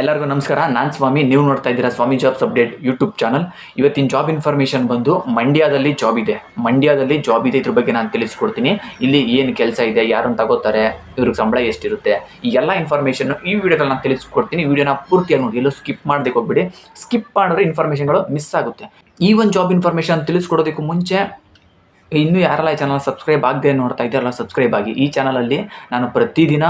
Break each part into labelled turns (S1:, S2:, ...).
S1: ಎಲ್ಲರಿಗೂ ನಮಸ್ಕಾರ. ನಾನು ಸ್ವಾಮಿ, ನೀವು ನೋಡ್ತಾ ಇದ್ದೀರಾ ಸ್ವಾಮಿ ಜಾಬ್ಸ್ ಅಪ್ಡೇಟ್ ಯೂಟ್ಯೂಬ್ ಚಾನಲ್ ಇವತ್ತಿನ ಜಾಬ್ ಇನ್ಫಾರ್ಮೇಷನ್ ಬಂದು ಮಂಡ್ಯದಲ್ಲಿ ಜಾಬ್ ಇದೆ. ಮಂಡ್ಯದಲ್ಲಿ ಜಾಬ್ ಇದೆ ಇದ್ರ ಬಗ್ಗೆ ನಾನು ತಿಳಿಸ್ಕೊಡ್ತೀನಿ. ಇಲ್ಲಿ ಏನು ಕೆಲಸ ಇದೆ ಯಾರನ್ನು ತಗೋತಾರೆ, ಇವ್ರಿಗೆ ಸಂಬಳ ಎಷ್ಟಿರುತ್ತೆ, ಈ ಎಲ್ಲ ಇನ್ಫಾರ್ಮೇಷನ್ ಈ ವಿಡಿಯೋದಲ್ಲಿ ನಾನು ತಿಳಿಸ್ಕೊಡ್ತೀನಿ. ವಿಡಿಯೋನ ಪೂರ್ತಿಯಾಗಿ ನೋಡಿ, ಎಲ್ಲೂ ಸ್ಕಿಪ್ ಮಾಡದೆ ಹೋಗ್ಬಿಡಿ. ಸ್ಕಿಪ್ ಮಾಡಿದ್ರೆ ಇನ್ಫಾರ್ಮೇಷನ್ಗಳು ಮಿಸ್ ಆಗುತ್ತೆ. ಈ ಒಂದು ಜಾಬ್ ಇನ್ಫಾರ್ಮೇಷನ್ ತಿಳಿಸ್ಕೊಡೋದಕ್ಕೂ ಮುಂಚೆ, ಇನ್ನೂ ಯಾರೆಲ್ಲ ಈ ಚಾನಲ್ ಸಬ್ಸ್ಕ್ರೈಬ್ ಆಗದೆ ನೋಡ್ತಾ ಇದ್ದಾರಲ್ಲ ಸಬ್ಸ್ಕ್ರೈಬ್ ಆಗಿ. ಈ ಚಾನಲಲ್ಲಿ ನಾನು ಪ್ರತಿದಿನ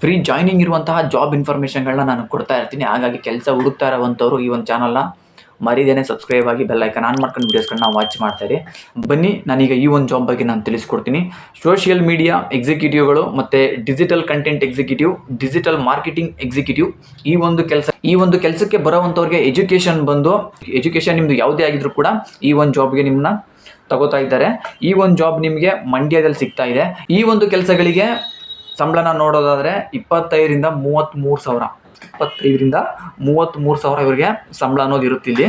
S1: ಫ್ರೀ ಜಾಯ್ನಿಂಗ್ ಇರುವಂತಹ ಜಾಬ್ ಇನ್ಫಾರ್ಮೇಷನ್ಗಳನ್ನ ನಾನು ಕೊಡ್ತಾ ಇರ್ತೀನಿ. ಹಾಗಾಗಿ ಕೆಲಸ ಹುಡುಕ್ತಾ ಇರೋವಂಥವ್ರು ಈ ಒಂದು ಚಾನಲ್ನ ಮರಿದೇನೆ ಸಬ್ಸ್ಕ್ರೈಬ್ ಆಗಿ ಬೆಲ್ಲೈಕನ್ ಆನ್ ಮಾಡ್ಕೊಂಡು ವೀಡಿಯೋಸ್ಗಳನ್ನ ವಾಚ್ ಮಾಡ್ತಾ ಇರಿ. ಬನ್ನಿ, ನಾನೀಗ ಈ ಒಂದು ಜಾಬ್ ಬಗ್ಗೆ ನಾನು ತಿಳಿಸ್ಕೊಡ್ತೀನಿ. ಸೋಷಿಯಲ್ ಮೀಡಿಯಾ ಎಕ್ಸಿಕ್ಯೂಟಿವ್ಗಳು ಮತ್ತು digital content executive digital marketing executive ಈ ಒಂದು ಕೆಲಸ, ಈ ಒಂದು ಕೆಲಸಕ್ಕೆ ಬರೋವಂಥವ್ರಿಗೆ ಎಜುಕೇಷನ್ ಬಂದು ಎಜುಕೇಷನ್ ನಿಮ್ಮದು ಯಾವುದೇ ಆಗಿದ್ರು ಕೂಡ ಈ ಒಂದು ಜಾಬ್ಗೆ ನಿಮ್ಮನ್ನ ತಗೋತಾ ಇದ್ದಾರೆ. ಈ ಒಂದು ಜಾಬ್ ನಿಮಗೆ ಮಂಡ್ಯದಲ್ಲಿ ಸಿಗ್ತಾ ಇದೆ. ಈ ಒಂದು ಕೆಲಸಗಳಿಗೆ ಸಂಬಳನ ನೋಡೋದಾದರೆ ಇಪ್ಪತ್ತೈದರಿಂದ ಮೂವತ್ತ್ಮೂರು ಸಾವಿರ. ಇಪ್ಪತ್ತೈದರಿಂದ ಮೂವತ್ತ್ಮೂರು ಸಾವಿರ ಇವರಿಗೆ ಸಂಬಳ ಅನ್ನೋದು ಇರುತ್ತೆ ಇಲ್ಲಿ.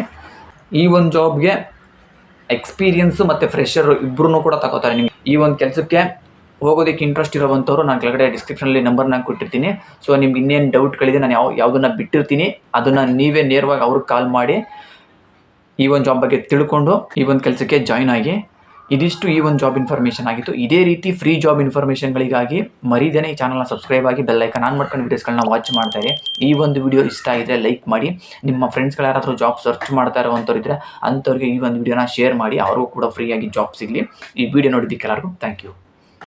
S1: ಈ ಒಂದು ಜಾಬ್ಗೆ ಎಕ್ಸ್ಪೀರಿಯನ್ಸು ಮತ್ತು ಫ್ರೆಷರು ಇಬ್ಬರೂ ಕೂಡ ತಗೋತಾರೆ ನಿಮಗೆ. ಈ ಒಂದು ಕೆಲಸಕ್ಕೆ ಹೋಗೋದಕ್ಕೆ ಇಂಟ್ರೆಸ್ಟ್ ಇರೋವಂಥವ್ರು ನಾನು ಕೆಳಗಡೆ ಡಿಸ್ಕ್ರಿಪ್ಷನಲ್ಲಿ ನಾನು ಕೊಟ್ಟಿರ್ತೀನಿ. ಸೊ ನಿಮ್ಗೆ ಇನ್ನೇನು ಡೌಟ್ಗಳಿದೆ ನಾನು ಯಾವ, ಯಾವುದನ್ನು ಬಿಟ್ಟಿರ್ತೀನಿ, ಅದನ್ನು ನೀವೇ ನೇರವಾಗಿ ಅವ್ರಿಗೆ ಕಾಲ್ ಮಾಡಿ ಈ ಒಂದು ಜಾಬ್ ಬಗ್ಗೆ ತಿಳ್ಕೊಂಡು ಈ ಒಂದು ಕೆಲಸಕ್ಕೆ ಜಾಯ್ನ್ ಆಗಿ ಇದಿಷ್ಟು ಈ ಒಂದು ಜಾಬ್ ಇನ್ಫಾರ್ಮೇಷನ್ ಆಗಿತ್ತು. ಇದೇ ರೀತಿ ಫ್ರೀ ಜಾಬ್ ಇನ್ಫಾರ್ಮೇಷನ್ಗಳಿಗಾಗಿ ಮರಿದೇನೆ ಈ ಚಾನಲ್ನ ಸಬ್ಸ್ಕ್ರೈಬ್ ಆಗಿ ಬೆಲ್ಲೈಕನ್ ಆನ್ ಮಾಡ್ಕೊಂಡು ವೀಡಿಯೋಸ್ಗಳನ್ನ ವಾಚ್ ಮಾಡ್ತಾ ಈ ಒಂದು ವಿಡಿಯೋ ಇಷ್ಟ ಆಗಿದ್ರೆ ಲೈಕ್ ಮಾಡಿ. ನಿಮ್ಮ ಫ್ರೆಂಡ್ಸ್ಗಳು ಯಾರಾದರೂ ಜಾಬ್ ಸರ್ಚ್ ಮಾಡ್ತಾ ಇರೋವಂಥವ್ರು ಇದ್ದರೆ ಅಂಥವ್ರಿಗೆ ಈ ಒಂದು ವಿಡಿಯೋನ ಶೇರ್ ಮಾಡಿ. ಅವರು ಕೂಡ ಫ್ರೀಯಾಗಿ ಜಾಬ್ ಸಿಗಲಿ. ಈ ವಿಡಿಯೋ ನೋಡಿದ್ದಕ್ಕೆ ಎಲ್ಲರಿಗೂ ಥ್ಯಾಂಕ್ ಯು